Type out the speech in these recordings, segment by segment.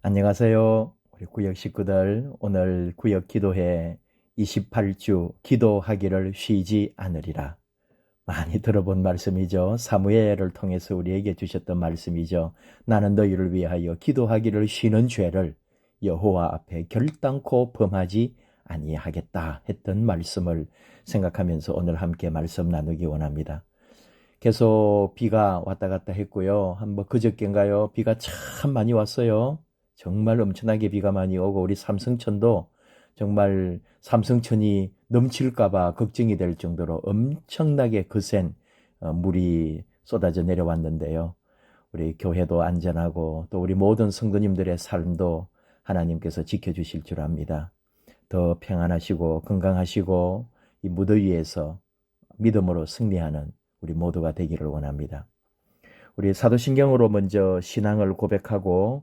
안녕하세요. 우리 구역 식구들 오늘 구역 기도회 28주 기도하기를 쉬지 않으리라. 많이 들어본 말씀이죠. 사무엘을 통해서 우리에게 주셨던 말씀이죠. 나는 너희를 위하여 기도하기를 쉬는 죄를 여호와 앞에 결단코 범하지 아니하겠다 했던 말씀을 생각하면서 오늘 함께 말씀 나누기 원합니다. 계속 비가 왔다 갔다 했고요. 한번 그저께인가요? 비가 참 많이 왔어요. 정말 엄청나게 비가 많이 오고 우리 삼성천도 정말 삼성천이 넘칠까봐 걱정이 될 정도로 엄청나게 거센 어, 물이 쏟아져 내려왔는데요. 우리 교회도 안전하고 또 우리 모든 성도님들의 삶도 하나님께서 지켜주실 줄 압니다. 더 평안하시고 건강하시고 이 무더위에서 믿음으로 승리하는 우리 모두가 되기를 원합니다. 우리 사도신경으로 먼저 신앙을 고백하고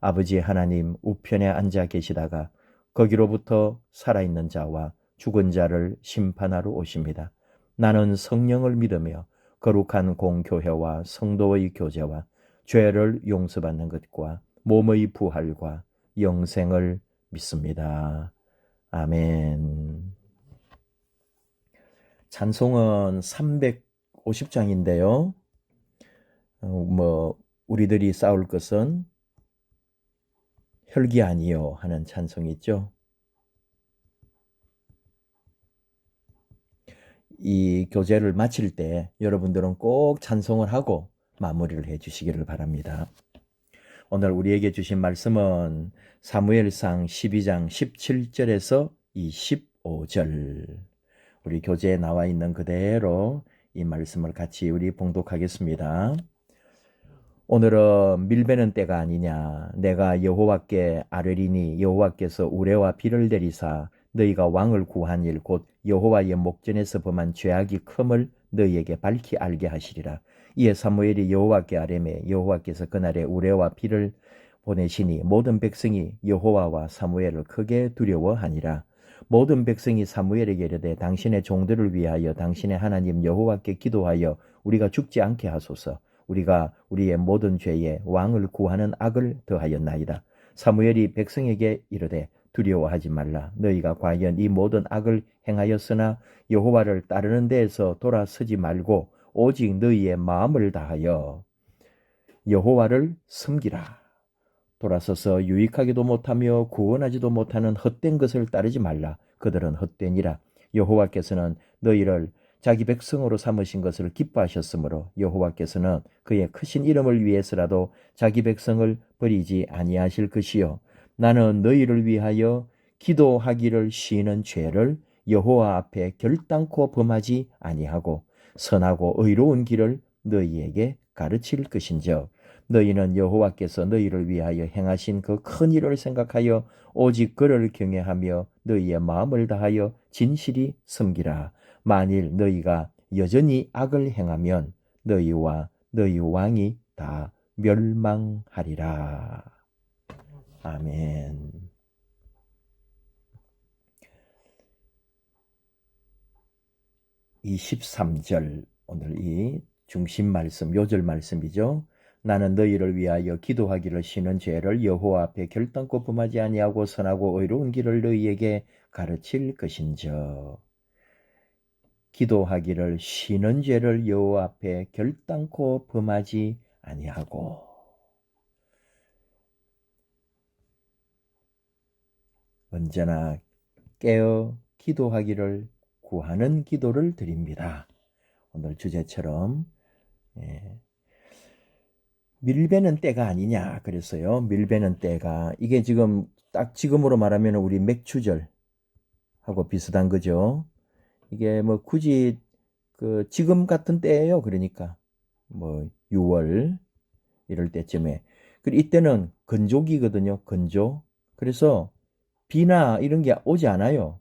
아버지 하나님 우편에 앉아 계시다가 거기로부터 살아있는 자와 죽은 자를 심판하러 오십니다. 나는 성령을 믿으며 거룩한 공교회와 성도의 교제와 죄를 용서받는 것과 몸의 부활과 영생을 믿습니다. 아멘. 찬송은 350장인데요. 어, 뭐 우리들이 싸울 것은 혈기 아니요 하는 찬송이 있죠. 이 교제를 마칠 때 여러분들은 꼭 찬송을 하고 마무리를 해 주시기를 바랍니다. 오늘 우리에게 주신 말씀은 사무엘상 12장 17절에서 25절. 우리 교재에 나와 있는 그대로 이 말씀을 같이 우리 봉독하겠습니다. 오늘은 밀베는 때가 아니냐. 내가 여호와께 아뢰리니 여호와께서 우레와 비를 내리사 너희가 왕을 구한 일 곧 여호와의 목전에서 범한 죄악이 큼을 너희에게 밝히 알게 하시리라. 이에 사무엘이 여호와께 아뢰매 여호와께서 그날에 우레와 비를 보내시니 모든 백성이 여호와와 사무엘을 크게 두려워하니라. 모든 백성이 사무엘에게 이르되 당신의 종들을 위하여 당신의 하나님 여호와께 기도하여 우리가 죽지 않게 하소서 우리가 우리의 모든 죄에 왕을 구하는 악을 더하였나이다. 사무엘이 백성에게 이르되 두려워하지 말라. 너희가 과연 이 모든 악을 행하였으나 여호와를 따르는 데에서 돌아서지 말고 오직 너희의 마음을 다하여 여호와를 섬기라. 돌아서서 유익하기도 못하며 구원하지도 못하는 헛된 것을 따르지 말라. 그들은 헛되니라. 여호와께서는 너희를 자기 백성으로 삼으신 것을 기뻐하셨으므로 여호와께서는 그의 크신 이름을 위해서라도 자기 백성을 버리지 아니하실 것이요. 나는 너희를 위하여 기도하기를 쉬는 죄를 여호와 앞에 결단코 범하지 아니하고 선하고 의로운 길을 너희에게 가르칠 것인즉 너희는 여호와께서 너희를 위하여 행하신 그 큰 일을 생각하여 오직 그를 경외하며 너희의 마음을 다하여 진실이 섬기라 만일 너희가 여전히 악을 행하면 너희와 너희 왕이 다 멸망하리라. 아멘. (23절) 오늘 이 중심 말씀 요절 말씀이죠. 나는 너희를 위하여 기도하기를 쉬는 죄를 여호와 앞에 결단코 범하지 아니하고 선하고 의로운 길을 너희에게 가르칠 것인저. 기도하기를 쉬는 죄를 여호와 앞에 결단코 범하지 아니하고 언제나 깨어 기도하기를 구하는 기도를 드립니다. 오늘 주제처럼 예. 밀배는 때가 아니냐 그랬어요. 밀배는 때가 이게 지금 딱 지금으로 말하면 우리 맥추절 하고 비슷한 거죠. 이게 뭐 굳이 그 지금 같은 때예요. 그러니까 뭐 6월 이럴 때쯤에. 그리고 이때는 건조기거든요. 건조. 그래서 비나 이런 게 오지 않아요.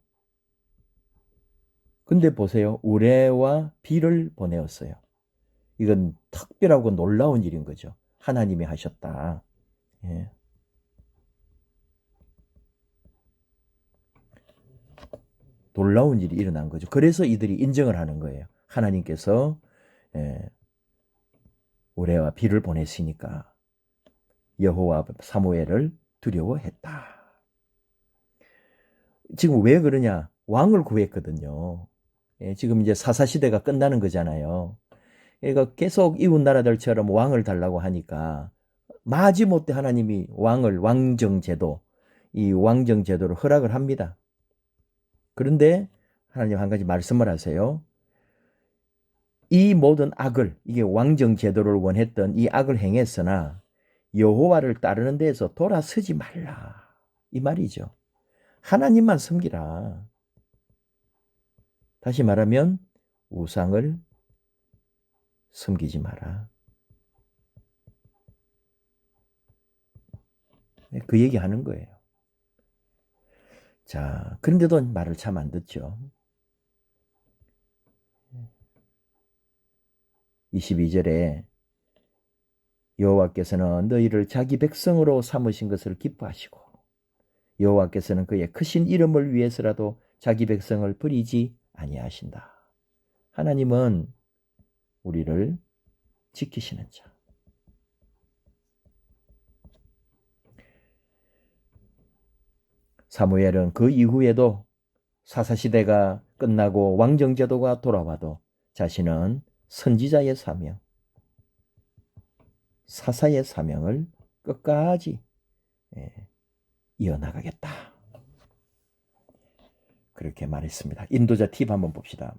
근데 보세요. 우레와 비를 보내었어요. 이건 특별하고 놀라운 일인 거죠. 하나님이 하셨다. 예. 놀라운 일이 일어난 거죠. 그래서 이들이 인정을 하는 거예요. 하나님께서 예, 우레와 비를 보냈으니까 여호와 사무엘을 두려워했다. 지금 왜 그러냐? 왕을 구했거든요. 예, 지금 이제 사사 시대가 끝나는 거잖아요. 그러니까 계속 이웃 나라들처럼 왕을 달라고 하니까 마지못해 하나님이 왕을 왕정 제도 이 왕정 제도를 허락을 합니다. 그런데 하나님 한 가지 말씀을 하세요. 이 모든 악을 이게 왕정 제도를 원했던 이 악을 행했으나 여호와를 따르는 데에서 돌아서지 말라 이 말이죠. 하나님만 섬기라. 다시 말하면 우상을 섬기지 마라. 네, 그 얘기 하는 거예요. 자, 그런데도 말을 참 안 듣죠. 22절에 여호와께서는 너희를 자기 백성으로 삼으신 것을 기뻐하시고 여호와께서는 그의 크신 이름을 위해서라도 자기 백성을 버리지 아니하신다. 하나님은 우리를 지키시는 자. 사무엘은 그 이후에도 사사시대가 끝나고 왕정제도가 돌아와도 자신은 선지자의 사명, 사사의 사명을 끝까지 예, 이어나가겠다. 그렇게 말했습니다. 인도자 팁 한번 봅시다.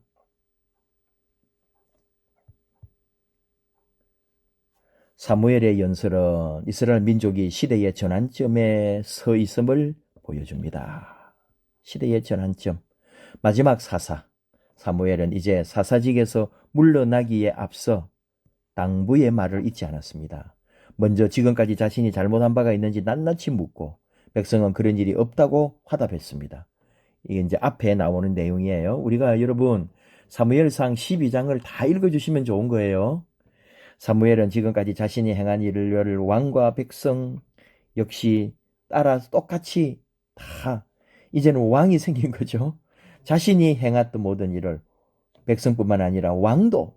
사무엘의 연설은 이스라엘 민족이 시대의 전환점에 서 있음을 보여줍니다. 시대의 전환점. 마지막 사사. 사무엘은 이제 사사직에서 물러나기에 앞서 당부의 말을 잊지 않았습니다. 먼저 지금까지 자신이 잘못한 바가 있는지 낱낱이 묻고 백성은 그런 일이 없다고 화답했습니다. 이게 이제 앞에 나오는 내용이에요. 우리가 여러분 사무엘상 12장을 다 읽어주시면 좋은 거예요. 사무엘은 지금까지 자신이 행한 일을 왕과 백성 역시 따라 똑같이 다 이제는 왕이 생긴 거죠. 자신이 행했던 모든 일을 백성뿐만 아니라 왕도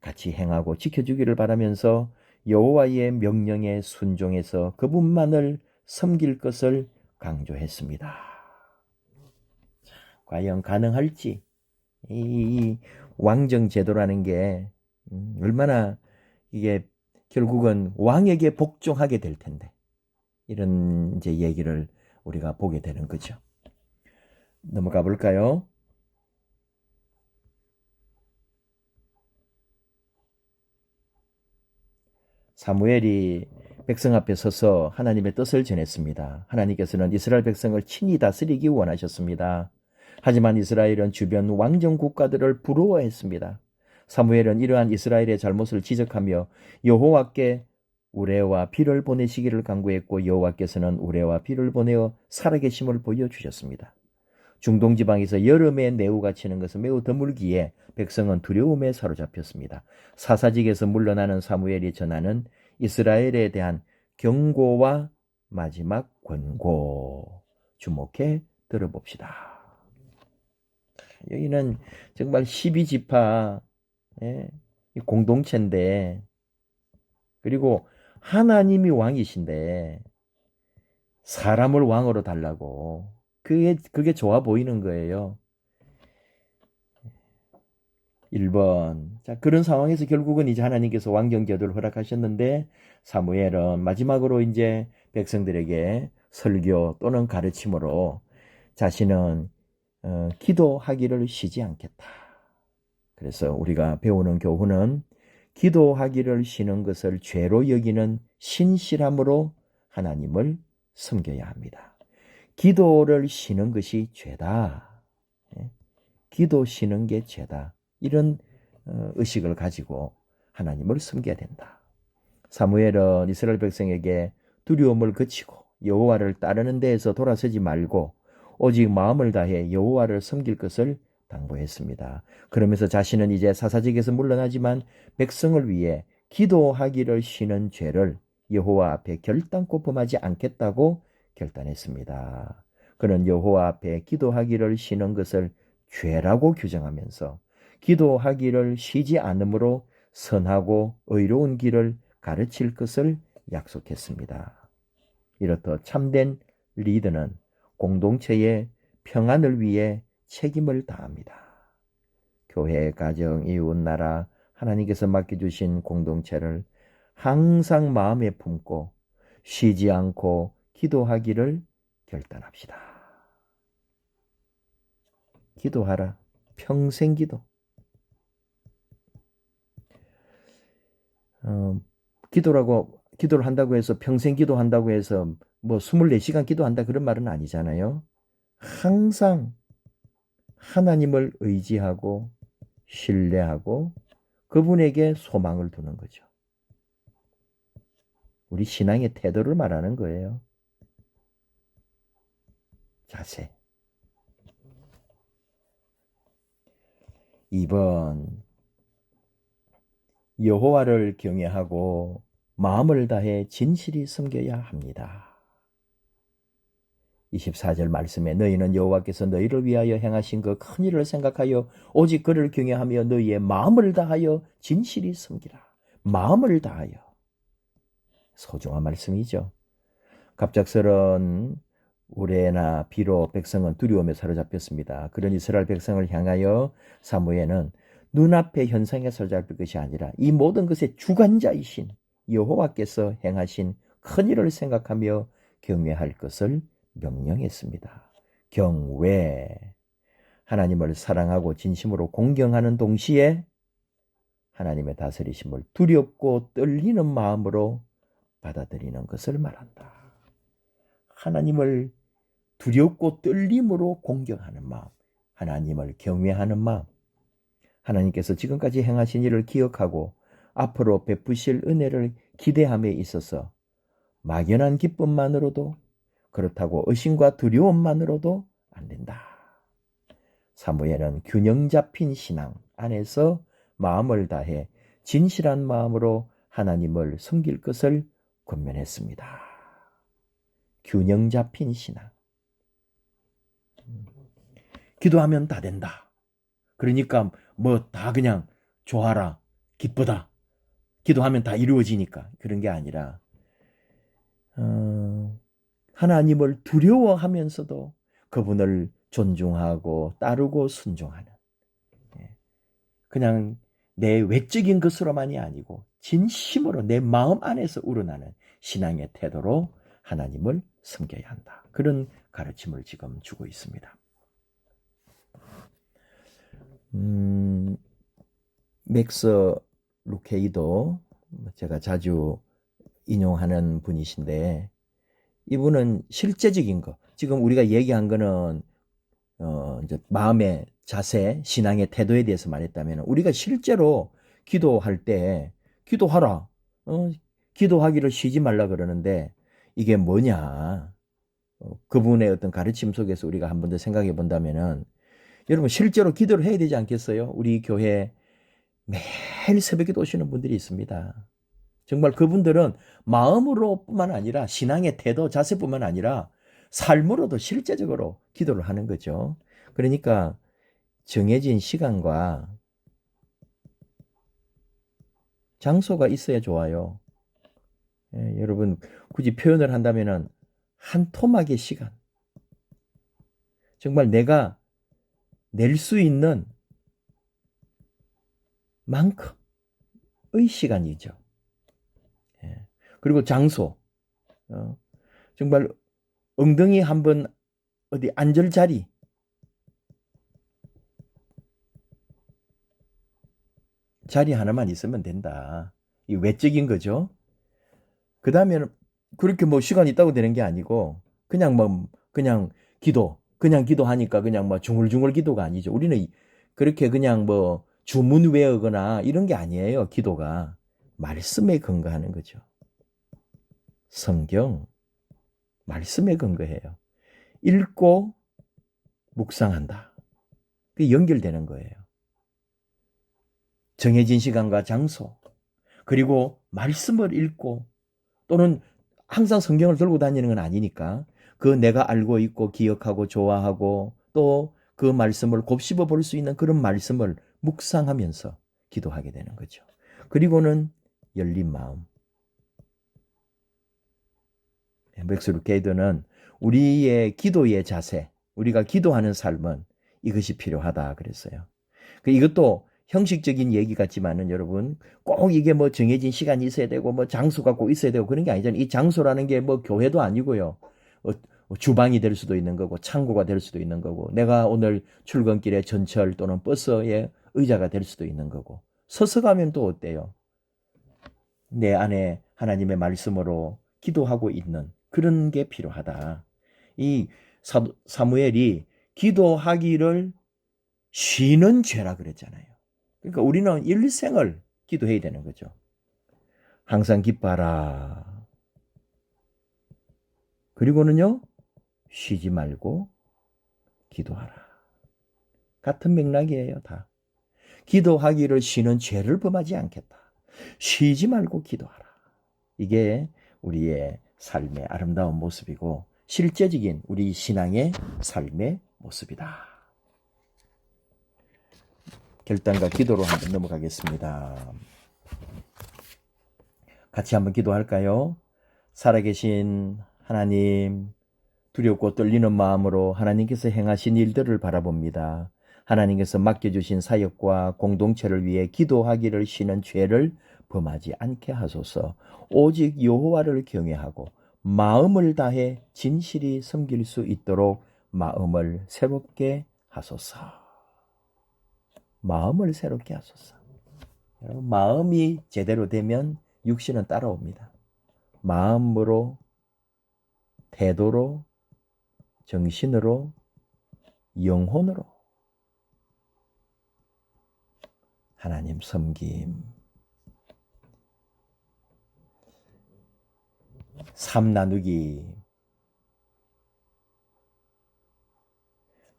같이 행하고 지켜주기를 바라면서 여호와의 명령에 순종해서 그분만을 섬길 것을 강조했습니다. 과연 가능할지 이 왕정 제도라는 게 음, 얼마나 이게 결국은 왕에게 복종하게 될 텐데 이런 이제 얘기를 우리가 보게 되는 거죠. 넘어가 볼까요? 사무엘이 백성 앞에 서서 하나님의 뜻을 전했습니다. 하나님께서는 이스라엘 백성을 친히 다스리기 원하셨습니다. 하지만 이스라엘은 주변 왕정 국가들을 부러워했습니다. 사무엘은 이러한 이스라엘의 잘못을 지적하며 여호와께 우레와 비를 보내시기를 간구했고 여호와께서는 우레와 비를 보내어 살아계심을 보여주셨습니다. 중동 지방에서 여름에 내우가 치는 것은 매우 드물기에 백성은 두려움에 사로잡혔습니다. 사사직에서 물러나는 사무엘이 전하는 이스라엘에 대한 경고와 마지막 권고 주목해 들어봅시다. 여기는 정말 12지파 예, 공동체인데 그리고 하나님이 왕이신데 사람을 왕으로 달라고 그게 그게 좋아 보이는 거예요. 1번. 자, 그런 상황에서 결국은 이제 하나님께서 왕정제도를 허락하셨는데 사무엘은 마지막으로 이제 백성들에게 설교 또는 가르침으로 자신은 어, 기도하기를 쉬지 않겠다. 그래서 우리가 배우는 교훈은 기도하기를 쉬는 것을 죄로 여기는 신실함으로 하나님을 섬겨야 합니다. 기도를 쉬는 것이 죄다. 예? 기도 쉬는 게 죄다. 이런 어, 의식을 가지고 하나님을 섬겨야 된다. 사무엘은 이스라엘 백성에게 두려움을 거치고 여호와를 따르는 데에서 돌아서지 말고 오직 마음을 다해 여호와를 섬길 것을 당부했습니다. 그러면서 자신은 이제 사사직에서 물러나지만 백성을 위해 기도하기를 쉬는 죄를 여호와 앞에 결단코 범하지 않겠다고 결단했습니다. 그는 여호와 앞에 기도하기를 쉬는 것을 죄라고 규정하면서 기도하기를 쉬지 않으므로 선하고 의로운 길을 가르칠 것을 약속했습니다. 이렇듯 참된 리더는 공동체의 평안을 위해 책임을 다합니다. 교회, 가정, 이웃, 나라, 하나님께서 맡겨주신 공동체를 항상 마음에 품고 쉬지 않고 기도하기를 결단합시다. 기도하라. 평생 기도. 어, 기도라고 기도를 한다고 해서 평생 기도한다고 해서 뭐 24시간 기도한다 그런 말은 아니잖아요. 항상 하나님을 의지하고 신뢰하고 그분에게 소망을 두는 거죠. 우리 신앙의 태도를 말하는 거예요. 자세. 2번 여호와를 경외하고 마음을 다해 진실이 섬겨야 합니다. 24절 말씀에 너희는 여호와께서 너희를 위하여 행하신 그 큰 일을 생각하여 오직 그를 경외하며 너희의 마음을 다하여 진실이 섬기라. 마음을 다하여. 소중한 말씀이죠. 갑작스런 우레나 비로 백성은 두려움에 사로잡혔습니다. 그런 이스라엘 백성을 향하여 사무에는 눈앞의 현상에 사로잡힐 것이 아니라 이 모든 것의 주관자이신 여호와께서 행하신 큰 일을 생각하며 경외할 것을 명령했습니다. 경외. 하나님을 사랑하고 진심으로 공경하는 동시에 하나님의 다스리심을 두렵고 떨리는 마음으로 받아들이는 것을 말한다. 하나님을 두렵고 떨림으로 공경하는 마음, 하나님을 경외하는 마음, 하나님께서 지금까지 행하신 일을 기억하고 앞으로 베푸실 은혜를 기대함에 있어서 막연한 기쁨만으로도 그렇다고 의심과 두려움만으로도 안 된다. 사무엘은 균형 잡힌 신앙 안에서 마음을 다해 진실한 마음으로 하나님을 섬길 것을 권면했습니다. 균형 잡힌 신앙. 기도하면 다 된다. 그러니까 뭐 다 그냥 좋아라, 기쁘다. 기도하면 다 이루어지니까 그런 게 아니라 어, 하나님을 두려워하면서도 그분을 존중하고 따르고 순종하는 예. 그냥 내 외적인 것으로만이 아니고 진심으로 내 마음 안에서 우러나는 신앙의 태도로 하나님을 섬겨야 한다. 그런 가르침을 지금 주고 있습니다. 음, 맥스 루케이도 제가 자주 인용하는 분이신데 이분은 실제적인 거. 지금 우리가 얘기한 거는 어 이제 마음의 자세, 신앙의 태도에 대해서 말했다면 우리가 실제로 기도할 때 기도하라. 어, 기도하기를 쉬지 말라 그러는데 이게 뭐냐? 어, 그분의 어떤 가르침 속에서 우리가 한 번 더 생각해 본다면은 여러분 실제로 기도를 해야 되지 않겠어요? 우리 교회 매일 새벽에 오시는 분들이 있습니다. 정말 그분들은 마음으로뿐만 아니라 신앙의 태도, 자세뿐만 아니라 삶으로도 실제적으로 기도를 하는 거죠. 그러니까 정해진 시간과 장소가 있어야 좋아요. 예, 여러분 굳이 표현을 한다면은 한 토막의 시간. 정말 내가 낼 수 있는 만큼의 시간이죠. 그리고 장소. 어, 정말 엉덩이 한번 어디 앉을 자리. 자리 하나만 있으면 된다. 이 외적인 거죠. 그 다음에는 그렇게 뭐 시간 있다고 되는 게 아니고 그냥 뭐 그냥 기도 그냥 기도하니까 그냥 뭐 중얼중얼 기도가 아니죠. 우리는 그렇게 그냥 뭐 주문 외우거나 이런 게 아니에요. 기도가 말씀에 근거하는 거죠. 성경, 말씀에 근거해요. 읽고 묵상한다. 그 연결되는 거예요. 정해진 시간과 장소, 그리고 말씀을 읽고 또는 항상 성경을 들고 다니는 건 아니니까 그 내가 알고 있고 기억하고 좋아하고 또 그 말씀을 곱씹어 볼 수 있는 그런 말씀을 묵상하면서 기도하게 되는 거죠. 그리고는 열린 마음. 맥스루 게이드는 우리의 기도의 자세, 우리가 기도하는 삶은 이것이 필요하다 그랬어요. 그 이것도 형식적인 얘기 같지만은 여러분 꼭 이게 뭐 정해진 시간이 있어야 되고 뭐 장소가 꼭 있어야 되고 그런 게 아니잖아요. 이 장소라는 게 뭐 교회도 아니고요. 어, 주방이 될 수도 있는 거고 창고가 될 수도 있는 거고 내가 오늘 출근길에 전철 또는 버스에 의자가 될 수도 있는 거고 서서 가면 또 어때요? 내 안에 하나님의 말씀으로 기도하고 있는 그런 게 필요하다. 이 사무엘이 기도하기를 쉬는 죄라 그랬잖아요. 그러니까 우리는 일생을 기도해야 되는 거죠. 항상 기뻐라. 그리고는요, 쉬지 말고 기도하라. 같은 맥락이에요, 다. 기도하기를 쉬는 죄를 범하지 않겠다. 쉬지 말고 기도하라. 이게 우리의 삶의 아름다운 모습이고 실제적인 우리 신앙의 삶의 모습이다. 결단과 기도로 한번 넘어가겠습니다. 같이 한번 기도할까요? 살아계신 하나님, 두렵고 떨리는 마음으로 하나님께서 행하신 일들을 바라봅니다. 하나님께서 맡겨주신 사역과 공동체를 위해 기도하기를 쉬는 죄를 범하지 않게 하소서. 오직 여호와를 경외하고 마음을 다해 진실이 섬길 수 있도록 마음을 새롭게 하소서. 마음을 새롭게 하소서. 마음이 제대로 되면 육신은 따라옵니다. 마음으로, 태도로, 정신으로, 영혼으로 하나님 섬김. 삶 나누기.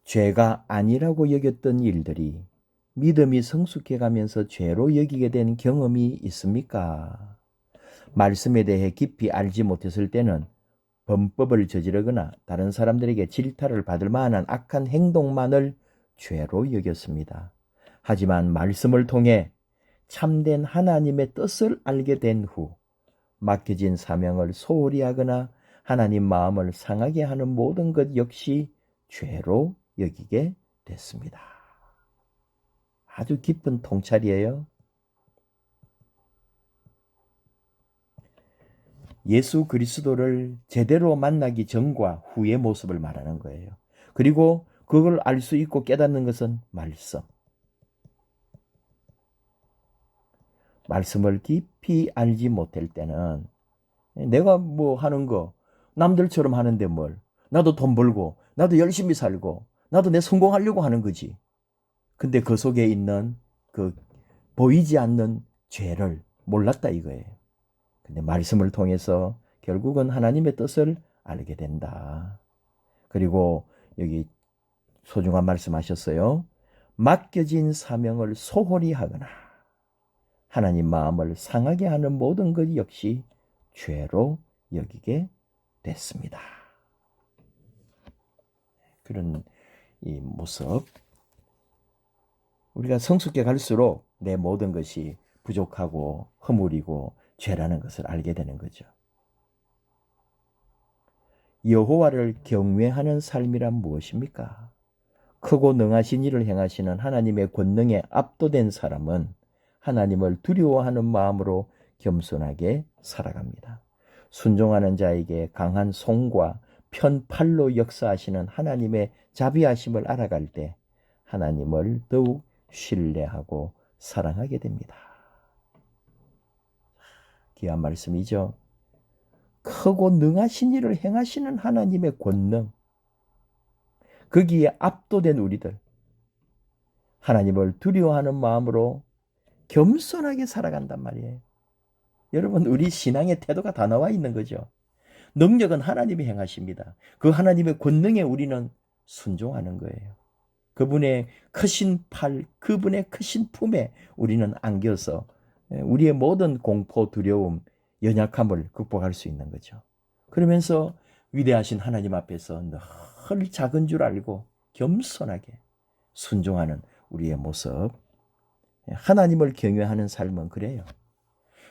죄가 아니라고 여겼던 일들이 믿음이 성숙해 가면서 죄로 여기게 된 경험이 있습니까? 말씀에 대해 깊이 알지 못했을 때는 범법을 저지르거나 다른 사람들에게 질타를 받을 만한 악한 행동만을 죄로 여겼습니다. 하지만 말씀을 통해 참된 하나님의 뜻을 알게 된 후 맡겨진 사명을 소홀히 하거나 하나님 마음을 상하게 하는 모든 것 역시 죄로 여기게 됐습니다. 아주 깊은 통찰이에요. 예수 그리스도를 제대로 만나기 전과 후의 모습을 말하는 거예요. 그리고 그걸 알 수 있고 깨닫는 것은 말씀. 말씀을 깊이 알지 못할 때는 내가 뭐 하는 거 남들처럼 하는데 뭘 나도 돈 벌고 나도 열심히 살고 나도 내 성공하려고 하는 거지. 근데 그 속에 있는 그 보이지 않는 죄를 몰랐다 이거예요. 근데 말씀을 통해서 결국은 하나님의 뜻을 알게 된다. 그리고 여기 소중한 말씀 하셨어요. 맡겨진 사명을 소홀히 하거나 하나님 마음을 상하게 하는 모든 것 역시 죄로 여기게 됐습니다. 그런 이 모습. 우리가 성숙해 갈수록 내 모든 것이 부족하고 허물이고 죄라는 것을 알게 되는 거죠. 여호와를 경외하는 삶이란 무엇입니까? 크고 능하신 일을 행하시는 하나님의 권능에 압도된 사람은 하나님을 두려워하는 마음으로 겸손하게 살아갑니다. 순종하는 자에게 강한 손과 편팔로 역사하시는 하나님의 자비하심을 알아갈 때 하나님을 더욱 신뢰하고 사랑하게 됩니다. 귀한 말씀이죠. 크고 능하신 일을 행하시는 하나님의 권능. 거기에 압도된 우리들. 하나님을 두려워하는 마음으로 겸손하게 살아간단 말이에요. 여러분, 우리 신앙의 태도가 다 나와 있는 거죠. 능력은 하나님이 행하십니다. 그 하나님의 권능에 우리는 순종하는 거예요. 그분의 크신 팔, 그분의 크신 품에 우리는 안겨서 우리의 모든 공포, 두려움, 연약함을 극복할 수 있는 거죠. 그러면서 위대하신 하나님 앞에서 늘 작은 줄 알고 겸손하게 순종하는 우리의 모습. 하나님을 경외하는 삶은 그래요.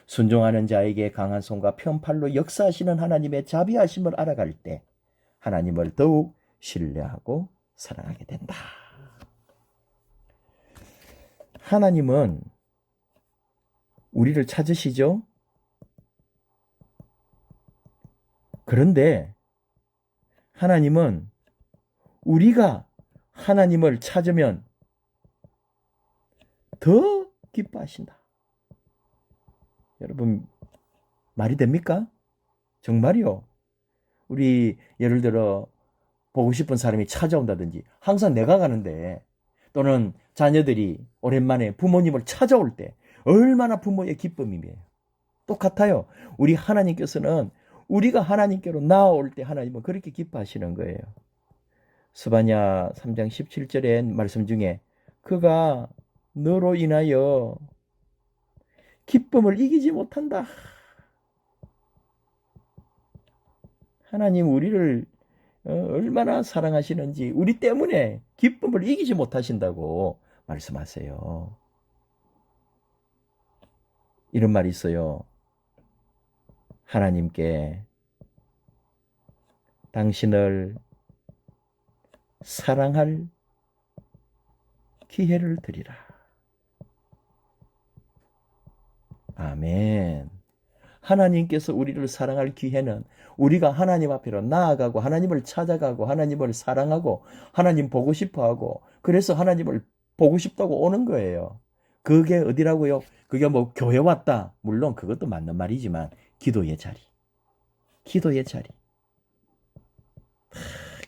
순종하는 자에게 강한 손과 편팔로 역사하시는 하나님의 자비하심을 알아갈 때 하나님을 더욱 신뢰하고 사랑하게 된다. 하나님은 우리를 찾으시죠? 그런데 하나님은 우리가 하나님을 찾으면 더 기뻐하신다. 여러분, 말이 됩니까? 정말이요. 우리 예를 들어 보고 싶은 사람이 찾아온다든지 항상 내가 가는데 또는 자녀들이 오랜만에 부모님을 찾아올 때 얼마나 부모의 기쁨이에요. 똑같아요. 우리 하나님께서는 우리가 하나님께로 나아올 때 하나님은 그렇게 기뻐하시는 거예요. 스바냐 3장 17절의 말씀 중에 그가 너로 인하여 기쁨을 이기지 못한다. 하나님 우리를 어, 얼마나 사랑하시는지 우리 때문에 기쁨을 이기지 못하신다고 말씀하세요. 이런 말이 있어요. 하나님께 당신을 사랑할 기회를 드리라. 아멘. 하나님께서 우리를 사랑할 기회는 우리가 하나님 앞으로 나아가고 하나님을 찾아가고 하나님을 사랑하고 하나님 보고 싶어 하고 그래서 하나님을 보고 싶다고 오는 거예요. 그게 어디라고요? 그게 뭐 교회 왔다. 물론 그것도 맞는 말이지만 기도의 자리. 기도의 자리.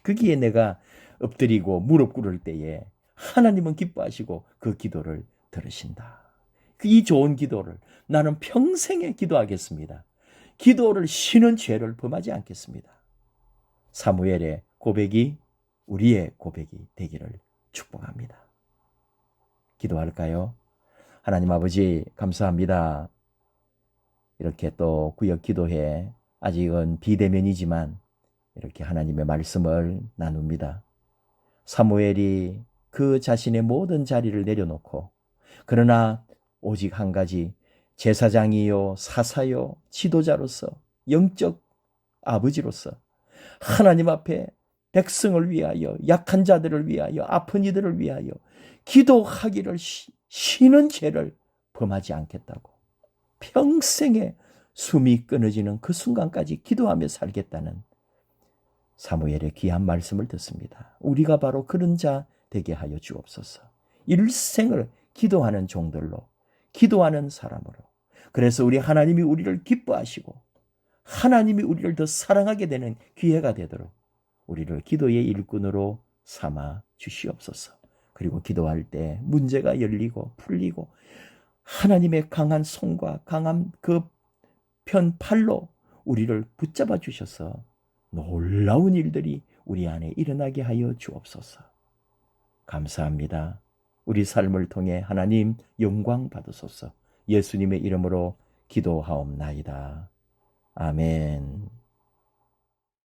거기에 내가 엎드리고 무릎 꿇을 때에 하나님은 기뻐하시고 그 기도를 들으신다. 이 좋은 기도를 나는 평생에 기도하겠습니다. 기도를 쉬는 죄를 범하지 않겠습니다. 사무엘의 고백이 우리의 고백이 되기를 축복합니다. 기도할까요? 하나님 아버지 감사합니다. 이렇게 또 구역 기도회 아직은 비대면이지만 이렇게 하나님의 말씀을 나눕니다. 사무엘이 그 자신의 모든 자리를 내려놓고 그러나 오직 한 가지 제사장이요 사사요 지도자로서 영적 아버지로서 하나님 앞에 백성을 위하여 약한 자들을 위하여 아픈 이들을 위하여 기도하기를 쉬는 죄를 범하지 않겠다고 평생에 숨이 끊어지는 그 순간까지 기도하며 살겠다는 사무엘의 귀한 말씀을 듣습니다. 우리가 바로 그런 자 되게 하여 주옵소서. 일생을 기도하는 종들로 기도하는 사람으로 그래서 우리 하나님이 우리를 기뻐하시고 하나님이 우리를 더 사랑하게 되는 기회가 되도록 우리를 기도의 일꾼으로 삼아 주시옵소서. 그리고 기도할 때 문제가 열리고 풀리고 하나님의 강한 손과 강한 그 편팔로 우리를 붙잡아 주셔서 놀라운 일들이 우리 안에 일어나게 하여 주옵소서. 감사합니다. 우리 삶을 통해 하나님 영광 받으소서. 예수님의 이름으로 기도하옵나이다. 아멘.